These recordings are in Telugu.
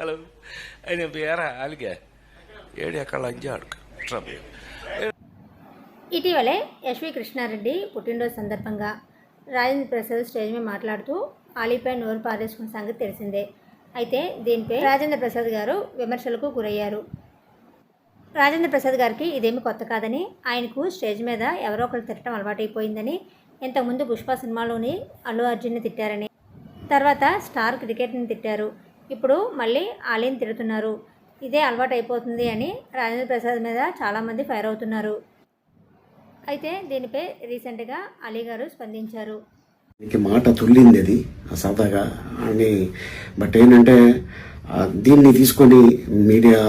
హలో ఆయన పేరా అలిగా ఏడు ఎక్కడ ఇటీవలే యశ్వి కృష్ణారెడ్డి పుట్టినరోజు సందర్భంగా రాజేంద్ర ప్రసాద్ స్టేజ్ మీద మాట్లాడుతూ ఆలీపై నోరు పారేసుకున్న సంగతి తెలిసిందే. అయితే దీనిపై రాజేంద్ర ప్రసాద్ గారు విమర్శలకు గురయ్యారు. రాజేంద్ర ప్రసాద్ గారికి ఇదేమి కొత్త కాదని ఆయనకు స్టేజ్ మీద ఎవరో ఒకరు తిట్టడం అలవాటైపోయిందని ఇంతకుముందు పుష్ప సినిమాలోని అల్లు అర్జున్ని తిట్టారని తర్వాత స్టార్ క్రికెట్ని తిట్టారు. ఇప్పుడు మళ్ళీ ఆలయం తిడుతున్నారు ఇదే అలవాటు అయిపోతుంది అని రాజేంద్ర ప్రసాద్ మీద చాలామంది ఫైర్ అవుతున్నారు. అయితే దీనిపై రీసెంట్గా అలీ గారు స్పందించారు. నీకు మాట తుల్లింది అది ఆ సరదాగా అని బట్ ఏంటంటే దీన్ని తీసుకొని మీడియా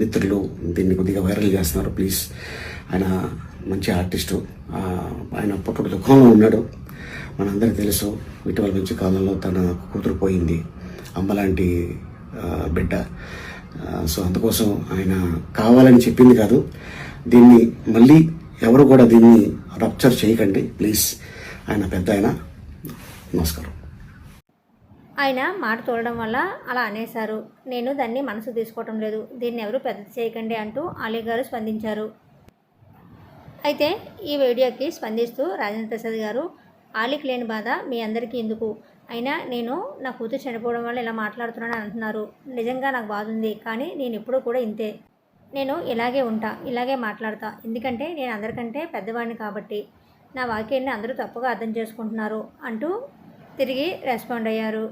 మిత్రులు దీన్ని కొద్దిగా వైరల్ చేస్తున్నారు. ప్లీజ్. ఆయన మంచి ఆర్టిస్టు. ఆయన పుట్టుడు దుఃఖంలో ఉన్నాడు. మనందరికీ తెలుసు ఇటీవల మంచి కాలంలో తన కూతురు పోయింది. అమ్మలాంటి బిడ్డ. సో అందుకోసం ఆయన కావాలని చెప్పింది కాదు. దీన్ని మళ్ళీ ఎవరు కూడా దీన్ని రప్చర్ చేయకండి. ప్లీజ్. ఆయన పెద్ద ఆయన. నమస్కారం. ఆయన మాట చూడడం వల్ల అలా అనేశారు. నేను దాన్ని మనసు తీసుకోవటం లేదు. దీన్ని ఎవరు పెద్ద చేయకండి అంటూ అలీ గారు స్పందించారు. అయితే ఈ వీడియోకి స్పందిస్తూ రాజేంద్ర ప్రసాద్ గారు ఆలిక్ లేని బాధ మీ అందరికీ ఎందుకు? అయినా నేను నా కూతురు చనిపోవడం వల్ల ఇలా మాట్లాడుతున్నాను అంటున్నారు. నిజంగా నాకు బాధ ఉంది కానీ నేను ఎప్పుడూ కూడా ఇంతే. నేను ఇలాగే ఉంటా ఇలాగే మాట్లాడతా. ఎందుకంటే నేను అందరికంటే పెద్దవాడిని కాబట్టి. నా వాక్యాన్ని అందరూ తప్పుగా అర్థం చేసుకుంటున్నారు అంటూ తిరిగి రెస్పాండ్ అయ్యారు.